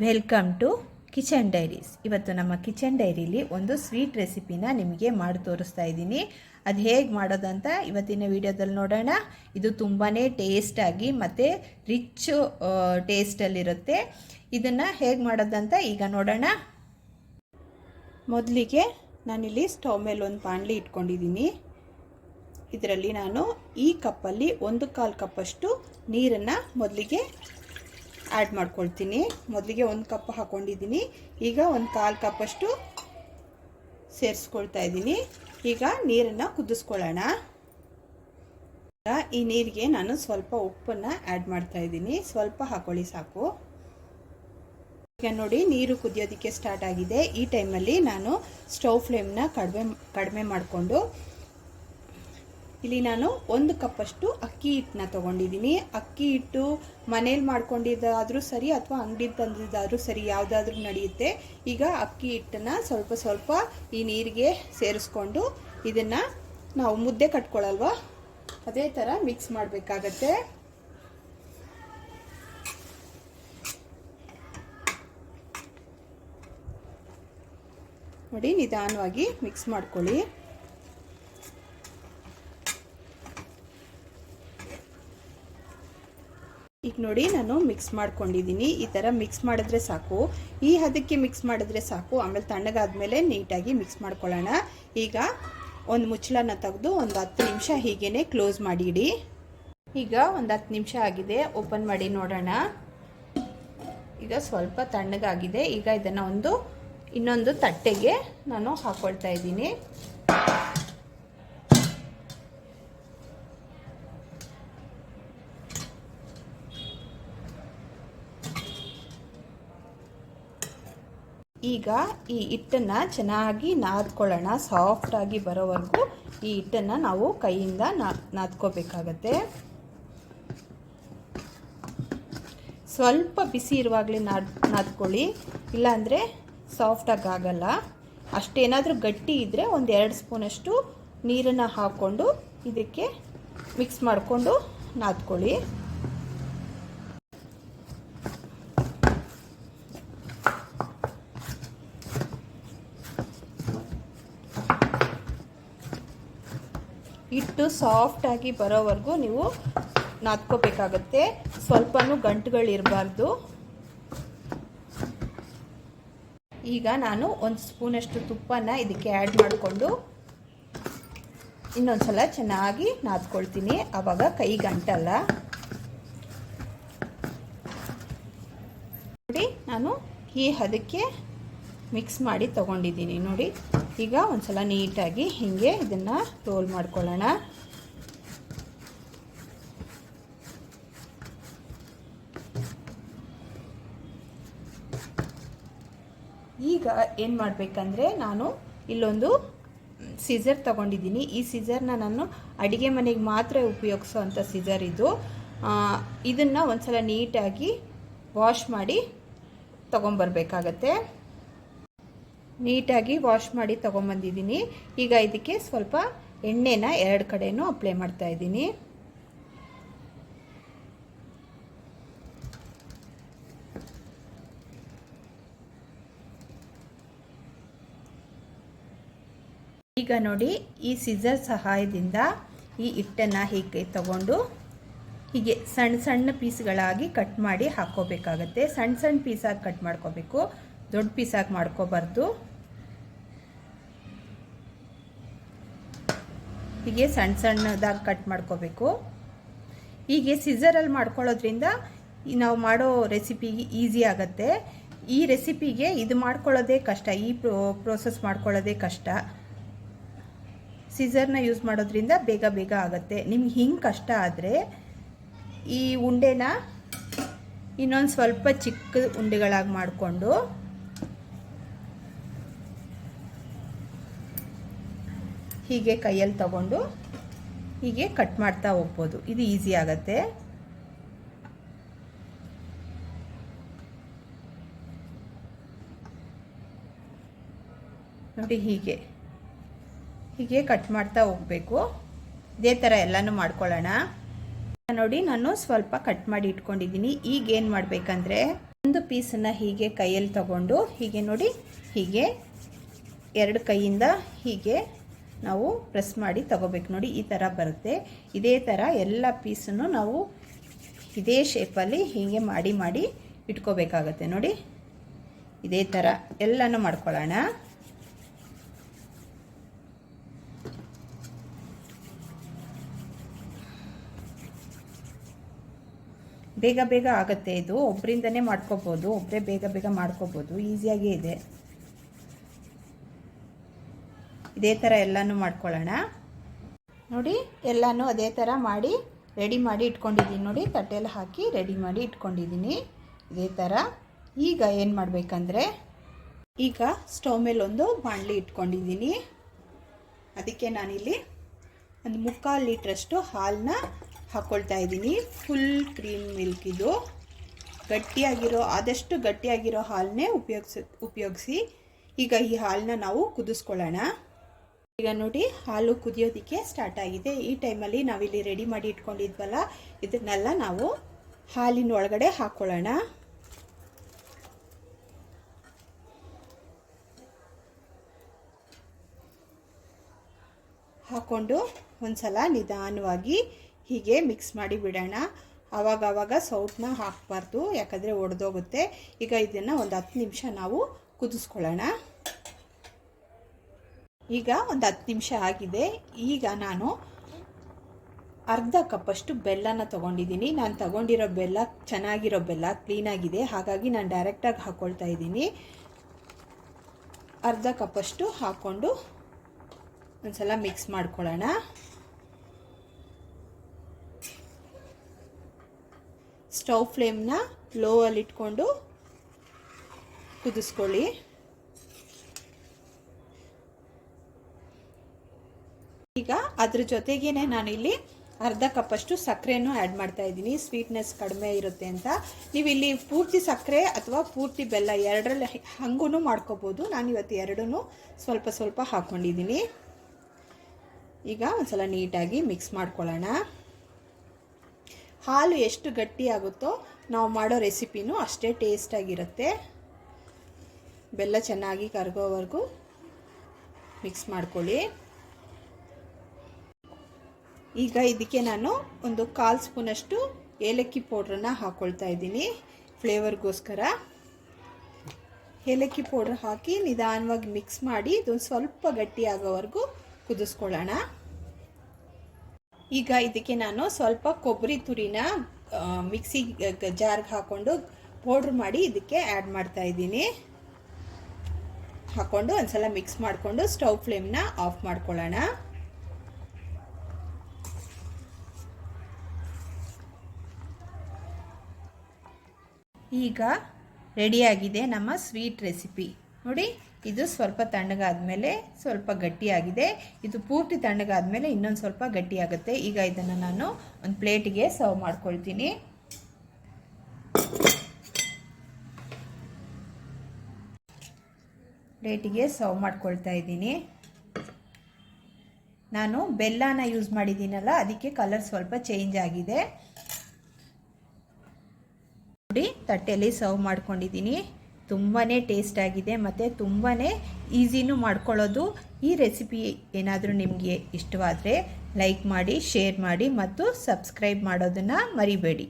Welcome to kitchen diaries ಇವತ್ತು ನಮ್ಮ kitchen ಡೈರಿಲಿ ಒಂದು ಸ್ವೀಟ್ ರೆಸಿಪಿನ ನಿಮಗೆ ಮಾಡಿ ತೋರಿಸ್ತಾ ಇದ್ದೀನಿ. ಅದು ಹೇಗೆ ಮಾಡೋದಂತ ಇವತ್ತಿನ ವಿಡಿಯೋದಲ್ಲಿ ನೋಡೋಣ. ಇದು ತುಂಬಾ ಟೇಸ್ಟಾಗಿ ಮತ್ತು ರಿಚ್ ಟೇಸ್ಟಲ್ಲಿರುತ್ತೆ ಇದನ್ನು ಹೇಗೆ ಮಾಡೋದಂತ ಈಗ ನೋಡೋಣ. ಮೊದಲಿಗೆ ನಾನಿಲ್ಲಿ ಸ್ಟವ್ ಮೇಲೆ ಒಂದು ಬಾಣಲಿ ಇಟ್ಕೊಂಡಿದ್ದೀನಿ. ಇದರಲ್ಲಿ ನಾನು ಈ ಕಪ್ಪಲ್ಲಿ ಒಂದು ಕಾಲು ಕಪ್ಪಷ್ಟು ನೀರನ್ನು ಮೊದಲಿಗೆ ಆ್ಯಡ್ ಮಾಡ್ಕೊಳ್ತೀನಿ. ಮೊದಲಿಗೆ ಒಂದು ಕಪ್ ಹಾಕ್ಕೊಂಡಿದ್ದೀನಿ ಈಗ ಒಂದು ಕಾಲು ಕಪ್ಪಷ್ಟು ಸೇರಿಸ್ಕೊಳ್ತಾ ಇದ್ದೀನಿ. ಈಗ ನೀರನ್ನು ಕುದಿಸ್ಕೊಳ್ಳೋಣ. ಈ ನೀರಿಗೆ ನಾನು ಸ್ವಲ್ಪ ಉಪ್ಪನ್ನು ಆ್ಯಡ್ ಮಾಡ್ತಾ ಇದ್ದೀನಿ. ಸ್ವಲ್ಪ ಹಾಕೊಳ್ಳಿ ಸಾಕು. ಈಗ ನೋಡಿ, ನೀರು ಕುದಿಯೋದಕ್ಕೆ ಸ್ಟಾರ್ಟ್ ಆಗಿದೆ. ಈ ಟೈಮಲ್ಲಿ ನಾನು ಸ್ಟವ್ ಫ್ಲೇಮ್ನ ಕಡಿಮೆ ಕಡಿಮೆ ಮಾಡಿಕೊಂಡು ಇಲ್ಲಿ ನಾನು ಒಂದು ಕಪ್ಪಷ್ಟು ಅಕ್ಕಿ ಹಿಟ್ಟನ್ನ ತೊಗೊಂಡಿದ್ದೀನಿ. ಅಕ್ಕಿ ಹಿಟ್ಟು ಮನೇಲಿ ಮಾಡ್ಕೊಂಡಿದ್ದಾದರೂ ಸರಿ ಅಥವಾ ಅಂಗಡಿ ತಂದಿದ್ದಾದರೂ ಸರಿ ಯಾವುದಾದ್ರೂ ನಡೆಯುತ್ತೆ. ಈಗ ಅಕ್ಕಿ ಹಿಟ್ಟನ್ನು ಸ್ವಲ್ಪ ಸ್ವಲ್ಪ ಈ ನೀರಿಗೆ ಸೇರಿಸ್ಕೊಂಡು ಇದನ್ನು ನಾವು ಮುದ್ದೆ ಕಟ್ಕೊಳ್ಳಲ್ವ ಅದೇ ಥರ ಮಿಕ್ಸ್ ಮಾಡಬೇಕಾಗತ್ತೆ. ನೋಡಿ ನಿಧಾನವಾಗಿ ಮಿಕ್ಸ್ ಮಾಡ್ಕೊಳ್ಳಿ. ಈಗ ನೋಡಿ ನಾನು ಮಿಕ್ಸ್ ಮಾಡ್ಕೊಂಡಿದ್ದೀನಿ. ಈ ಥರ ಮಿಕ್ಸ್ ಮಾಡಿದ್ರೆ ಸಾಕು. ಈ ಹದಕ್ಕೆ ಮಿಕ್ಸ್ ಮಾಡಿದ್ರೆ ಸಾಕು. ಆಮೇಲೆ ತಣ್ಣಗಾದ್ಮೇಲೆ ನೀಟಾಗಿ ಮಿಕ್ಸ್ ಮಾಡ್ಕೊಳ್ಳೋಣ. ಈಗ ಒಂದು ಮುಚ್ಚಳನ ತೆಗೆದು ಒಂದು ಹತ್ತು ನಿಮಿಷ ಹೀಗೇ ಕ್ಲೋಸ್ ಮಾಡಿಡಿ. ಈಗ ಒಂದು ಹತ್ತು ನಿಮಿಷ ಆಗಿದೆ. ಓಪನ್ ಮಾಡಿ ನೋಡೋಣ. ಈಗ ಸ್ವಲ್ಪ ತಣ್ಣಗಾಗಿದೆ. ಈಗ ಇದನ್ನು ಒಂದು ಇನ್ನೊಂದು ತಟ್ಟೆಗೆ ನಾನು ಹಾಕ್ಕೊಳ್ತಾ ಇದ್ದೀನಿ. ಈಗ ಈ ಹಿಟ್ಟನ್ನು ಚೆನ್ನಾಗಿ ನಾದ್ಕೊಳ್ಳೋಣ. ಸಾಫ್ಟಾಗಿ ಬರೋವರೆಗೂ ಈ ಹಿಟ್ಟನ್ನು ನಾವು ಕೈಯಿಂದ ನಾ, ನಾದ್ಕೋಬೇಕಾಗತ್ತೆ. ಸ್ವಲ್ಪ ಬಿಸಿ ಇರುವಾಗಲೇ ನಾದ್, ನಾದ್ಕೊಳ್ಳಿ. ಇಲ್ಲಾಂದರೆ ಸಾಫ್ಟಾಗಿ ಆಗಲ್ಲ. ಅಷ್ಟೇನಾದರೂ ಗಟ್ಟಿ ಇದ್ದರೆ ಒಂದು ಎರಡು ಸ್ಪೂನಷ್ಟು ನೀರನ್ನು ಹಾಕ್ಕೊಂಡು ಇದಕ್ಕೆ ಮಿಕ್ಸ್ ಮಾಡಿಕೊಂಡು ನಾದ್ಕೊಳ್ಳಿ. ಹಿಟ್ಟು ಸಾಫ್ಟಾಗಿ ಬರೋವರೆಗೂ ನೀವು ನಾದ್ಕೋಬೇಕಾಗತ್ತೆ. ಸ್ವಲ್ಪನೂ ಗಂಟುಗಳಿರಬಾರ್ದು. ಈಗ ನಾನು ಒಂದು ಸ್ಪೂನಷ್ಟು ತುಪ್ಪನ ಇದಕ್ಕೆ ಆ್ಯಡ್ ಮಾಡಿಕೊಂಡು ಇನ್ನೊಂದು ಸಲ ಚೆನ್ನಾಗಿ ನಾದ್ಕೊಳ್ತೀನಿ. ಆವಾಗ ಕೈ ಗಂಟಲ್ಲ. ನೋಡಿ, ನಾನು ಈ ಹದಕ್ಕೆ ಮಿಕ್ಸ್ ಮಾಡಿ ತಗೊಂಡಿದ್ದೀನಿ. ನೋಡಿ. ಈಗ ಒಂದ್ಸಲ ನೀಟಾಗಿ ಹೀಗೆ ಇದನ್ನು ರೋಲ್ ಮಾಡ್ಕೊಳ್ಳೋಣ. ಈಗ ಏನು ಮಾಡಬೇಕಂದ್ರೆ ನಾನು ಇಲ್ಲೊಂದು ಸೀಸರ್ ತಗೊಂಡಿದ್ದೀನಿ. ಈ ಸೀಸರ್ನ ನಾನು ಅಡುಗೆ ಮನೆಗೆ ಮಾತ್ರ ಉಪಯೋಗಿಸೋ ಅಂಥ ಸೀಸರ್ ಇದು ಇದನ್ನು ಒಂದ್ಸಲ ನೀಟಾಗಿ ವಾಶ್ ಮಾಡಿ ತೊಗೊಂಬರ್ಬೇಕಾಗತ್ತೆ. ನೀಟಾಗಿ ವಾಶ್ ಮಾಡಿ ತೊಗೊಂಬಂದಿದ್ದೀನಿ. ಈಗ ಇದಕ್ಕೆ ಸ್ವಲ್ಪ ಎಣ್ಣೆನ ಎರಡು ಕಡೆನೂ ಅಪ್ಲೈ ಮಾಡ್ತಾ ಇದ್ದೀನಿ. ಈಗ ನೋಡಿ ಈ ಸಿಸರ್ ಸಹಾಯದಿಂದ ಈ ಹಿಟ್ಟನ್ನು ಹೀಗೆ ತಗೊಂಡು ಹೀಗೆ ಸಣ್ಣ ಸಣ್ಣ ಪೀಸ್ಗಳಾಗಿ ಕಟ್ ಮಾಡಿ ಹಾಕೋಬೇಕಾಗತ್ತೆ ಸಣ್ಣ ಸಣ್ಣ ಪೀಸಾಗಿ ಕಟ್ ಮಾಡ್ಕೋಬೇಕು. ದೊಡ್ಡ ಪೀಸಾಗಿ ಮಾಡ್ಕೋಬಾರ್ದು. ಹೀಗೆ ಸಣ್ಣ ಸಣ್ಣದಾಗಿ ಕಟ್ ಮಾಡ್ಕೋಬೇಕು. ಹೀಗೆ ಸಿಸರಲ್ಲಿ ಮಾಡ್ಕೊಳ್ಳೋದ್ರಿಂದ ನಾವು ಮಾಡೋ ರೆಸಿಪಿಗೆ ಈಸಿ ಆಗುತ್ತೆ. ಈ ರೆಸಿಪಿಗೆ ಇದು ಮಾಡ್ಕೊಳ್ಳೋದೇ ಕಷ್ಟ, ಈ ಪ್ರೋ ಪ್ರೋಸೆಸ್ ಮಾಡ್ಕೊಳ್ಳೋದೇ ಕಷ್ಟ. ಸಿಸರ್ನ ಯೂಸ್ ಮಾಡೋದ್ರಿಂದ ಬೇಗ ಬೇಗ ಆಗುತ್ತೆ. ನಿಮ್ಗೆ ಹಿಂಗೆ ಕಷ್ಟ ಆದರೆ ಈ ಉಂಡೆನ ಇನ್ನೊಂದು ಸ್ವಲ್ಪ ಚಿಕ್ಕ ಉಂಡೆಗಳಾಗಿ ಮಾಡಿಕೊಂಡು ಹೀಗೆ ಕೈಯಲ್ಲಿ ತಗೊಂಡು ಹೀಗೆ ಕಟ್ ಮಾಡ್ತಾ ಹೋಗ್ಬೋದು. ಇದು ಈಸಿ ಆಗುತ್ತೆ. ನೋಡಿ ಹೀಗೆ. ಹೀಗೆ ಕಟ್ ಮಾಡ್ತಾ ಹೋಗಬೇಕು. ಇದೇ ಥರ ಎಲ್ಲನೂ ಮಾಡ್ಕೊಳ್ಳೋಣ. ನೋಡಿ ನಾನು ಸ್ವಲ್ಪ ಕಟ್ ಮಾಡಿ ಇಟ್ಕೊಂಡಿದ್ದೀನಿ. ಈಗ ಏನು ಮಾಡಬೇಕಂದ್ರೆ ಒಂದು ಪೀಸನ್ನು ಹೀಗೆ ಕೈಯಲ್ಲಿ ತಗೊಂಡು ಹೀಗೆ ನೋಡಿ ಹೀಗೆ ಎರಡು ಕೈಯಿಂದ ಹೀಗೆ ನಾವು ಪ್ರೆಸ್ ಮಾಡಿ ತಗೋಬೇಕು. ನೋಡಿ, ಈ ಥರ ಬರುತ್ತೆ. ಇದೇ ಥರ ಎಲ್ಲ ಪೀಸನ್ನು ನಾವು ಇದೇ ಶೇಪಲ್ಲಿ ಹೀಗೆ ಮಾಡಿ ಮಾಡಿ ಇಟ್ಕೋಬೇಕಾಗತ್ತೆ. ನೋಡಿ, ಇದೇ ಥರ ಎಲ್ಲನೂ ಮಾಡ್ಕೊಳ್ಳೋಣ. ಬೇಗ ಬೇಗ ಆಗುತ್ತೆ ಇದು. ಒಬ್ಬರಿಂದನೇ ಮಾಡ್ಕೋಬೋದು. ಒಬ್ಬರೇ ಬೇಗ ಬೇಗ ಮಾಡ್ಕೋಬೋದು. ಈಸಿಯಾಗೇ ಇದೆ. ಇದೇ ಥರ ಎಲ್ಲನೂ ಮಾಡ್ಕೊಳ್ಳೋಣ. ನೋಡಿ, ಎಲ್ಲನೂ ಅದೇ ಥರ ಮಾಡಿ, ರೆಡಿ ಮಾಡಿ ಇಟ್ಕೊಂಡಿದ್ದೀನಿ ನೋಡಿ, ತಟ್ಟೆಯಲ್ಲಿ ಹಾಕಿ ರೆಡಿ ಮಾಡಿ ಇಟ್ಕೊಂಡಿದ್ದೀನಿ. ಇದೇ ಥರ. ಈಗ ಏನು ಮಾಡಬೇಕಂದ್ರೆ, ಈಗ ಸ್ಟವ್ ಮೇಲೆ ಒಂದು ಬಾಣಲಿ ಇಟ್ಕೊಂಡಿದ್ದೀನಿ. ಅದಕ್ಕೆ ನಾನಿಲ್ಲಿ ಒಂದು ಮುಕ್ಕಾಲು ಲೀಟ್ರಷ್ಟು ಹಾಲನ್ನ ಹಾಕ್ಕೊಳ್ತಾ ಇದ್ದೀನಿ. ಫುಲ್ ಕ್ರೀಮ್ ಮಿಲ್ಕ್ ಇದು. ಗಟ್ಟಿಯಾಗಿರೋ, ಆದಷ್ಟು ಗಟ್ಟಿಯಾಗಿರೋ ಹಾಲನ್ನೇ ಉಪಯೋಗಿಸಿ ಉಪಯೋಗಿಸಿ ಈಗ ಈ ಹಾಲನ್ನ ನಾವು ಕುದಿಸ್ಕೊಳ್ಳೋಣ. ಈಗ ನೋಡಿ, ಹಾಲು ಕುದಿಯೋದಕ್ಕೆ ಸ್ಟಾರ್ಟ್ ಆಗಿದೆ. ಈ ಟೈಮಲ್ಲಿ ನಾವಿಲ್ಲಿ ರೆಡಿ ಮಾಡಿ ಇಟ್ಕೊಂಡಿದ್ವಲ್ಲ, ಇದನ್ನೆಲ್ಲ ನಾವು ಹಾಲಿನ ಒಳಗಡೆ ಹಾಕ್ಕೊಳ್ಳೋಣ ಹಾಕ್ಕೊಂಡು ಒಂದ್ಸಲ ನಿಧಾನವಾಗಿ ಹೀಗೆ ಮಿಕ್ಸ್ ಮಾಡಿ ಬಿಡೋಣ. ಆವಾಗ ಆವಾಗ ಸೌಟ್ನ ಹಾಕಬಾರ್ದು, ಯಾಕಂದರೆ ಒಡೆದೋಗುತ್ತೆ. ಈಗ ಇದನ್ನು ಒಂದು ಹತ್ತು ನಿಮಿಷ ನಾವು ಕುದಿಸ್ಕೊಳ್ಳೋಣ. ಈಗ ಒಂದು ಹತ್ತು ನಿಮಿಷ ಆಗಿದೆ. ಈಗ ನಾನು ಅರ್ಧ ಕಪ್ಪಷ್ಟು ಬೆಲ್ಲನ ತೊಗೊಂಡಿದ್ದೀನಿ. ನಾನು ತಗೊಂಡಿರೋ ಬೆಲ್ಲ ಚೆನ್ನಾಗಿರೋ ಬೆಲ್ಲ ಕ್ಲೀನಾಗಿದೆ ಹಾಗಾಗಿ ನಾನು ಡೈರೆಕ್ಟಾಗಿ ಹಾಕ್ಕೊಳ್ತಾ ಇದ್ದೀನಿ. ಅರ್ಧ ಕಪ್ಪಷ್ಟು ಹಾಕ್ಕೊಂಡು ಒಂದ್ಸಲ ಮಿಕ್ಸ್ ಮಾಡ್ಕೊಳ್ಳೋಣ. ಸ್ಟವ್ ಫ್ಲೇಮ್ನ ಲೋ ಅಲ್ಲಿ ಇಟ್ಕೊಂಡು ಕುದಿಸ್ಕೊಳ್ಳಿ. ಈಗ ಅದ್ರ ಜೊತೆಗೇನೆ ನಾನಿಲ್ಲಿ ಅರ್ಧ ಕಪ್ಪಷ್ಟು ಸಕ್ಕರೆನೂ ಆ್ಯಡ್ ಮಾಡ್ತಾ ಇದ್ದೀನಿ. ಸ್ವೀಟ್ನೆಸ್ ಕಡಿಮೆ ಇರುತ್ತೆ ಅಂತ. ನೀವು ಇಲ್ಲಿ ಪೂರ್ತಿ ಸಕ್ಕರೆ ಅಥವಾ ಪೂರ್ತಿ ಬೆಲ್ಲ ಎರಡರಲ್ಲಿ ಹಂಗೂ ಮಾಡ್ಕೋಬೋದು. ನಾನು ಇವತ್ತು ಎರಡೂ ಸ್ವಲ್ಪ ಸ್ವಲ್ಪ ಹಾಕ್ಕೊಂಡಿದ್ದೀನಿ ಈಗ ಒಂದ್ಸಲ ನೀಟಾಗಿ ಮಿಕ್ಸ್ ಮಾಡ್ಕೊಳ್ಳೋಣ. ಹಾಲು ಎಷ್ಟು ಗಟ್ಟಿ ಆಗುತ್ತೋ ನಾವು ಮಾಡೋ ರೆಸಿಪಿನೂ ಅಷ್ಟೇ ಟೇಸ್ಟಾಗಿರುತ್ತೆ ಬೆಲ್ಲ ಚೆನ್ನಾಗಿ ಕರಗೋವರೆಗೂ ಮಿಕ್ಸ್ ಮಾಡ್ಕೊಳ್ಳಿ. ಈಗ ಇದಕ್ಕೆ ನಾನು ಒಂದು ಕಾಲು ಸ್ಪೂನಷ್ಟು ಏಲಕ್ಕಿ ಪೌಡ್ರನ್ನ ಹಾಕ್ಕೊಳ್ತಾ ಇದ್ದೀನಿ ಫ್ಲೇವರ್ಗೋಸ್ಕರ. ಏಲಕ್ಕಿ ಪೌಡ್ರ್ ಹಾಕಿ ನಿಧಾನವಾಗಿ ಮಿಕ್ಸ್ ಮಾಡಿ ಇದೊಂದು ಸ್ವಲ್ಪ ಗಟ್ಟಿಯಾಗೋವರೆಗೂ ಕುದಿಸ್ಕೊಳ್ಳೋಣ. ಈಗ ಇದಕ್ಕೆ ನಾನು ಸ್ವಲ್ಪ ಕೊಬ್ಬರಿ ತುರಿನ ಮಿಕ್ಸಿ ಜಾರ್ಗೆ ಹಾಕ್ಕೊಂಡು ಪೌಡ್ರ್ ಮಾಡಿ ಇದಕ್ಕೆ ಆ್ಯಡ್ ಮಾಡ್ತಾ ಇದ್ದೀನಿ. ಹಾಕ್ಕೊಂಡು ಒಂದ್ಸಲ ಮಿಕ್ಸ್ ಮಾಡಿಕೊಂಡು ಸ್ಟವ್ ಫ್ಲೇಮ್ನ ಆಫ್ ಮಾಡ್ಕೊಳ್ಳೋಣ. ಈಗ ರೆಡಿಯಾಗಿದೆ ನಮ್ಮ ಸ್ವೀಟ್ ರೆಸಿಪಿ. ನೋಡಿ, ಇದು ಸ್ವಲ್ಪ ತಣ್ಣಗಾದ್ಮೇಲೆ ಸ್ವಲ್ಪ ಗಟ್ಟಿಯಾಗಿದೆ. ಇದು ಪೂರ್ತಿ ತಣ್ಣಗಾದ್ಮೇಲೆ ಇನ್ನೊಂದು ಸ್ವಲ್ಪ ಗಟ್ಟಿಯಾಗುತ್ತೆ. ಈಗ ಇದನ್ನು ನಾನು ಒಂದು ಪ್ಲೇಟಿಗೆ ಸರ್ವ್ ಮಾಡ್ಕೊಳ್ತೀನಿ. ಪ್ಲೇಟಿಗೆ ಸರ್ವ್ ಮಾಡ್ಕೊಳ್ತಾ ಇದ್ದೀನಿ. ನಾನು ಬೆಲ್ಲನ ಯೂಸ್ ಮಾಡಿದ್ದೀನಲ್ಲ, ಅದಕ್ಕೆ ಕಲರ್ ಸ್ವಲ್ಪ ಚೇಂಜ್ ಆಗಿದೆ. ನೋಡಿ ತಟ್ಟೆಯಲ್ಲಿ ಸರ್ವ್ ಮಾಡ್ಕೊಂಡಿದ್ದೀನಿ. ತುಂಬಾ ಟೇಸ್ಟ್ ಆಗಿದೆ ಮತ್ತು ತುಂಬಾ ಈಸಿನೂ ಮಾಡ್ಕೊಳ್ಳೋದು. ಈ ರೆಸಿಪಿ ಏನಾದರೂ ನಿಮಗೆ ಇಷ್ಟವಾದರೆ ಲೈಕ್ ಮಾಡಿ ಶೇರ್ ಮಾಡಿ ಮತ್ತು ಸಬ್ಸ್ಕ್ರೈಬ್ ಮಾಡೋದನ್ನು ಮರಿಬೇಡಿ.